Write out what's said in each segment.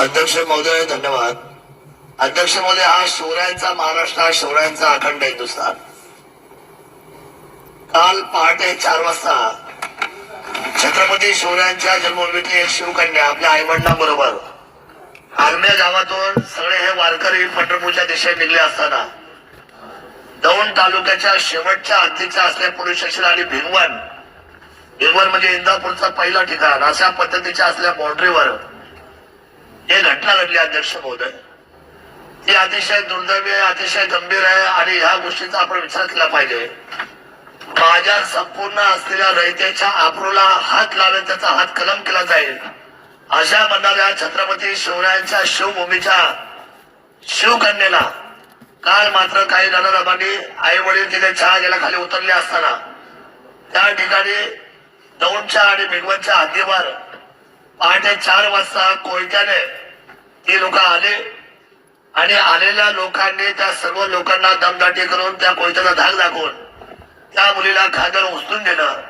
अध्यक्ष महोदय धन्यवाद. अध्यक्ष महोदय हा शिवरायांचा महाराष्ट्र हा शिवरायांचा अखंड हिंदुस्थान. काल पहाटे चार वाजता छत्रपती शिवरायांच्या जन्मभूमीतली एक शिवकन्या आपल्या आईवडिलांबरोबर आलम्या गावातून सगळे हे वारकरी पंढरपूरच्या दिशेने निघले असताना दौंड तालुक्याच्या शेवटच्या हद्दीच्या असलेल्या पोलीस स्टेशन आणि भिगवण भिगवण म्हणजे इंदापूरचं पहिलं ठिकाण अशा पद्धतीच्या असल्या बाउंड्रीवर हे घटना घडली अध्यक्ष महोदय. ती अतिशय दुर्दैवी आहे अतिशय गंभीर आहे आणि ह्या गोष्टीचा आपण विचार केला पाहिजे. माझ्या संपूर्ण असलेल्या रयतेच्या आप्रोला हात लावेल त्याचा हात कलम केला जाईल. अशा म्हणणाऱ्या छत्रपती शिवरायांच्या शिवभूमीच्या शिवकन्येला काल मात्र काही नररबांनी आई वडील तिथे चहा गेला खाली उतरले असताना त्या ठिकाणी दौंडच्या आणि भिगवणच्या हद्दीवर पहाटे चार वाजता कोयत्याने ती लोक आले. आणि आलेल्या लोकांनी त्या सर्व लोकांना दमदाटी करून त्या कोयत्याला धाक दाखवून त्या मुलीला खादर उचलून दिलं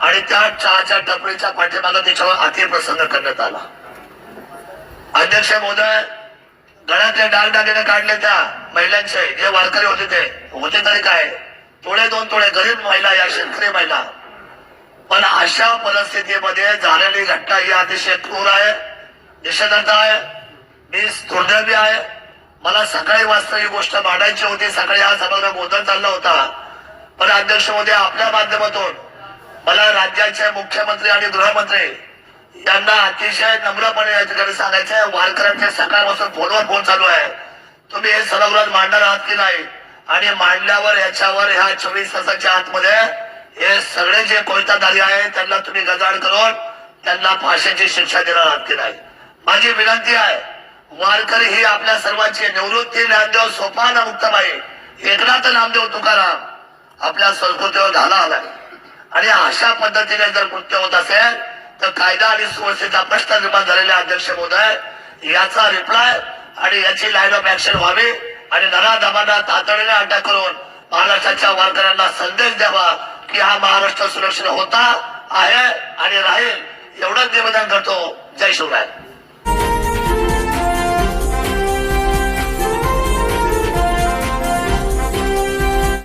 आणि त्या चहाच्या टपरीच्या पाठीमागे तिच्यावर अतिप्रसंग करण्यात आला. अध्यक्ष महोदय गळ्यातले डाग डागडागिने काढले त्या महिलांचे. जे वारकरी होते ते. होते तरी काय? थोडे दोन थोडे गरीब महिला या शेतकरी महिला. पण अशा परिस्थितीमध्ये झालेली घटना ही अतिशय क्रूर आहे निषेधार्थ आहे. मी बी आहे. मला सकाळी वाजता ही गोष्ट मांडायची होती. सकाळी हा सभागृह गोंधळ चालला होता. पण अध्यक्ष मोदी आपल्या माध्यमातून मला राज्याचे मुख्यमंत्री आणि गृहमंत्री यांना अतिशय नम्रपणे या ठिकाणी सांगायचं आहे. वारकऱ्यांच्या सकाळपासून फोनवर फोन चालू आहे. तुम्ही हे सभागृहात मांडणार आहात की नाही? आणि मांडल्यावर याच्यावर ह्या चोवीस तासाच्या आतमध्ये हे सगळे जे कोयताधारी आहेत त्यांना तुम्ही गजाड करून त्यांना फाशीची शिक्षा देणार आहात की नाही? माझी विनंती आहे वारकरी ही आपल्या सर्वांची निवृत्ती ज्ञानदेव सोपान मुक्तबाई एकनाथ नामदेव तुकाराम आपल्या संस्कृतीवर घाला आलाय आणि अशा पद्धतीने जर कृत्य होत असेल तर कायदा आणि सुव्यवस्थेचा प्रश्न निर्माण झालेला अध्यक्ष महोदय याचा रिप्लाय आणि याची लाईन ऑफ ऍक्शन व्हावी आणि नराधमांना तातडीने अटक करून महाराष्ट्राच्या वारकऱ्यांना संदेश द्यावा की हा महाराष्ट्र सुरक्षित होता आहे आणि राहील. एवढंच निवेदन करतो. जय शिवराय.